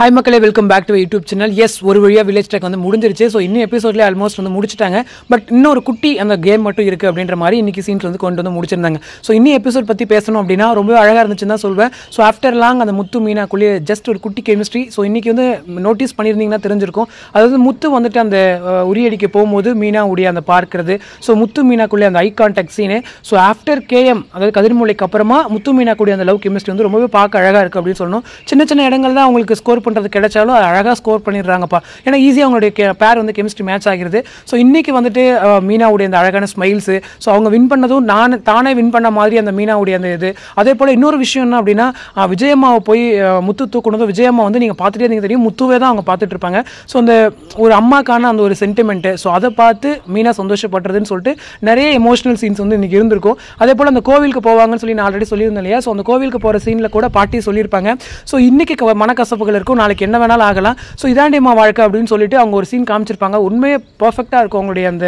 Hi மக்களே welcome back to YouTube channel S ஒரு வழியாக வில்லேஜ் டெக் வந்து முடிஞ்சிருச்சு. ஸோ இன்னும் எபிசோட்லேயே ஆல்மோஸ்ட் வந்து முடிச்சிட்டாங்க. பட் இன்னொரு குட்டி அந்த கேம் மட்டும் இருக்குது அப்படின்ற மாதிரி இன்னைக்கு சீன்ஸ் வந்து கொண்டு வந்து முடிச்சிருந்தாங்க. ஸோ இன்னும் எபிசோட் பற்றி பேசணும் அப்படின்னா ரொம்ப அழகாக இருந்துச்சுன்னு தான் சொல்வேன். ஸோ ஆஃப்டர் லாங் அந்த முத்து மீனாக்குள்ளேயே ஜஸ்ட் ஒரு குட்டி கெமிஸ்ட்ரி ஸோ இன்றைக்கி வந்து நோட்டீஸ் பண்ணியிருந்தீங்கன்னா தெரிஞ்சிருக்கும். அதாவது முத்து வந்துட்டு அந்த உரியடிக்கு போகும்போது மீனா உடைய அந்த பார்க்கறது. ஸோ முத்து மீனாக்குள்ளே அந்த I contact Seenu so after KM அதாவது கதிர்மூலைக்கு அப்புறமா முத்து மீனா கூடிய அந்த லவ் கெமிஸ்ட்ரி வந்து ரொம்பவே பார்க்க அழகாக இருக்குது அப்படின்னு சொல்லணும். சின்ன சின்ன இடங்கள் தான் அவங்களுக்கு ஸ்கோர் பண்ணுறது கிடைச்சாலும் அழகாக ஸ்கோர் பண்ணிடுறாங்கப்பா. ஏன்னா ஈஸியாக அவங்களுடைய பேர் வந்து கெமிஸ்ட்ரி மேட்ச் ஆகிறது ஸோ இன்றைக்கி வந்துட்டு மீனாவுடைய அந்த அழகான ஸ்மைல்ஸு ஸோ அவங்க வின் பண்ணதும் நான் தானே வின் பண்ண மாதிரி அந்த மீனாவுடைய அந்த இது. அதே போல் இன்னொரு விஷயம் என்ன அப்படின்னா விஜயம்மாவை போய் முத்து தூக்கணும் விஜயம்மா வந்து நீங்கள் பார்த்துட்டே இருந்தீங்க தெரியும். முத்துவே தான் அவங்க பார்த்துட்டு இருப்பாங்க. ஸோ அந்த ஒரு அம்மாக்கான அந்த ஒரு சென்டிமெண்ட்டு ஸோ அதை பார்த்து மீனா சந்தோஷப்படுறதுன்னு சொல்லிட்டு நிறைய எமோஷனல் சீன்ஸ் வந்து இன்றைக்கி இருந்திருக்கும். அதே போல் அந்த கோவிலுக்கு போவாங்கன்னு சொல்லி நான் ஆல்ரெடி சொல்லியிருந்தேன் இல்லையா? ஸோ அந்த கோவிலுக்கு போகிற சீனில் கூட பாட்டி சொல்லியிருப்பாங்க. ஸோ இன்றைக்கி க- மனக்கசப்புகள் இருக்கும். நாளைக்கு என்ன வேணாலும் ஆகலாம். ஸோ இதாண்டியம்மா வாழ்க்கை அப்படின்னு சொல்லிட்டு அவங்க ஒரு சீன் காமிச்சிருப்பாங்க. உண்மையே பர்ஃபெக்டாக இருக்கும் அவங்களுடைய அந்த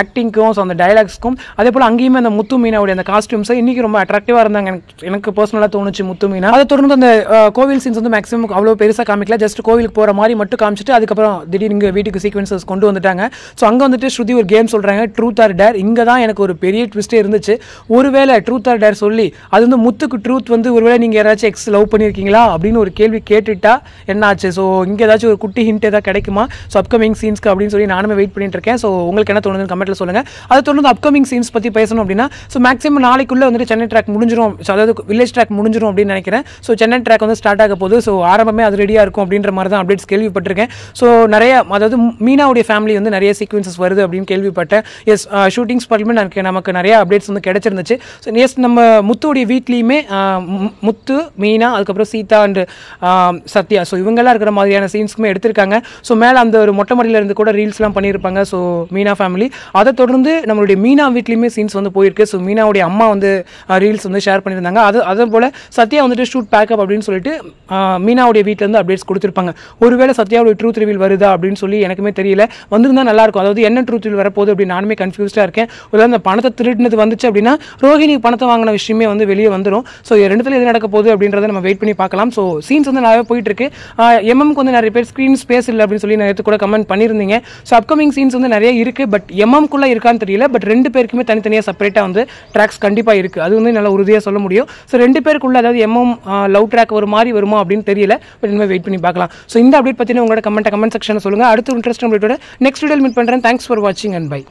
ஆக்டிங்க்கும் ஸோ அந்த டைலாக்ஸ்க்கும் அதே போல் அங்கேயுமே அந்த முத்து மீனாவுடைய அந்த காஸ்டியூம்ஸை இன்றைக்கி ரொம்ப அட்ராக்டிவாக இருந்தாங்க. எனக்கு எனக்கு பர்சனலாக தோணுச்சு முத்து மீனா. அதை தொடர்ந்து அந்த கோவில் சீன்ஸ் வந்து மேக்ஸிமம் அவ்வளோ பெருசாக காமிக்கல. ஜஸ்ட் கோவிலுக்கு போகிற மாதிரி மட்டும் காமிச்சிட்டு அதுக்கப்புறம் திடீர்னு இங்கே வீட்டுக்கு சீக்வன்சஸ் கொண்டு வந்துட்டாங்க. ஸோ அங்கே வந்துட்டு ஸ்ருதி ஒரு கேம் சொல்கிறாங்க ட்ரூத் ஆர் டேர் இங்கே தான் எனக்கு ஒரு பெரிய ட்விஸ்டே இருந்துச்சு. ஒருவேளை ட்ரூத் ஆர் டேர் சொல்லி அது வந்து முத்துக்கு ட்ரூத் வந்து ஒருவேளை நீங்கள் யாராச்சும் எக்ஸ் லவ் பண்ணியிருக்கீங்களா அப்படின்னு ஒரு கேள்வி கேட்டுட்டா என்ன ஆச்சு ஸோ இங்கே ஏதாச்சும் ஒரு குட்டி ஹிண்ட் ஏதாவது கிடைக்குமா? ஸோ அப்கமிங் சீன்ஸ்க்கு அப்படின்னு சொல்லி நானுமே வெயிட் பண்ணிட்டு இருக்கேன். ஸோ உங்களுக்கு என்ன தோணுதுன்னு கமெண்ட்டில் சொல்லுங்கள் அதை தொடர்ந்து அப்கமிங் சீன்ஸ் பற்றி பேசணும் அப்படின்னா ஸோ மேக்ஸிமம் நாளைக்குள்ளே வந்துட்டு சென்னை ட்ராக் முடிஞ்சிடும் ஸோ அதாவது வில்லேஜ் ட்ராக் முடிஞ்சிடும் அப்படின்னு நினைக்கிறேன். ஸோ சென்னை ட்ராக் வந்து ஸ்டார்ட் ஆக போகுது. ஸோ ஆரம்பமே அது ரெடியாக இருக்கும் அப்படின்ற மாதிரி தான் அப்டேட்ஸ் கேள்விப்பட்டிருக்கேன். ஸோ நிறைய அதாவது மீனாவுடைய ஃபேமிலி வந்து நிறைய சீக்வன்சஸ் வருது அப்படின்னு கேள்விப்பட்டேன். எஸ் ஷூட்டிங் ஸ்பாட்லுமே எனக்கு நமக்கு நிறைய அப்டேட்ஸ் வந்து கிடச்சிருந்துச்சு. ஸோ எஸ் நம்ம முத்துடைய வீட்லேயுமே முத்து மீனா அதுக்கப்புறம் சீதா அண்டு சத்யா. ஸோ இவங்கெல்லாம் இருக்கிற மாதிரியான சீன்ஸ்க்குமே எடுத்திருக்காங்க. ஸோ மேலே அந்த ஒரு மொட்டை மாடியில் இருந்து கூட ரீல்ஸ்லாம் பண்ணியிருப்பாங்க. ஸோ மீனா ஃபேமிலி அதை தொடர்ந்து நம்மளுடைய மீனா வீட்லேயுமே சீன்ஸ் வந்து போயிருக்கு. ஸோ மீனாவுடைய அம்மா வந்து ரீல்ஸ் வந்து ஷேர் பண்ணியிருந்தாங்க. அது அதே போல் சத்யா வந்துட்டு ஷூட் பேக்கப் அப்படின்னு சொல்லிட்டு மீனாவுடைய வீட்டிலேருந்து அப்டேட்ஸ் கொடுத்துருப்பாங்க. ஒருவேளை சத்யாவுடைய ட்ரூத் ரிவீல் வருதா அப்படின்னு சொல்லி எனக்குமே தெரியல. வந்திருந்தா நல்லாயிருக்கும் அதாவது என்ன ட்ரூத் ரிவீல் வரப்போகுது அப்படின்னு நானுமே கன்ஃபியூஸ்டாக இருக்கேன். ஒரு அந்த பணத்தை திருடினது வந்துச்சு அப்படின்னா ரோஹிணி பணத்தை வாங்கின விஷயமே வந்து வெளியே வந்துடும் ஸோ ரெண்டுத்துல எது நடக்க போகுது அப்படின்றத நம்ம வெயிட் பண்ணி பார்க்கலாம். ஸோ சீன்ஸ் வந்து நல்லாவே போயிட்டு இருக்கு. எம்எம்க்கு வந்து நிறைய பேர் ஸ்க்ரீன் ஸ்பேஸ் இல்லை அப்படின்னு சொல்லி நிறைய கூட கமெண்ட் பண்ணியிருந்தீங்க. ஸோ அப்கமிங் சீன்ஸ் வந்து நிறைய இருக்குது பட் எம்எம்குள்ளே இருக்கான்னு தெரியல பட் ரெண்டு பேருக்குமே தனித்தனியாக செப்பரேட்டாக வந்து ட்ராக்ஸ் கண்டிப்பாக இருக்குது அது வந்து நல்லா உறுதியாக சொல்ல முடியும். ஸோ ரெண்டு பேருக்குள்ள அதாவது எம்எம் லவ் ட்ராக் ஒரு மாதிரி வருமா அப்படின்னு தெரியல பட் இனிமேல் வெயிட் பண்ணி பார்க்கலாம். ஸோ இந்த அப்டேட் பற்றின உங்களோட கமெண்ட் கமெண்ட் செக்ஷன் சொல்லுங்க. அடுத்த இன்ட்ரெஸ்ட் அப்டேட்டோட நெக்ஸ்ட் வீடியோ மீட் பண்ணுறேன் தேங்க்ஸ் ஃபார் வாட்சிங் அண்ட் பை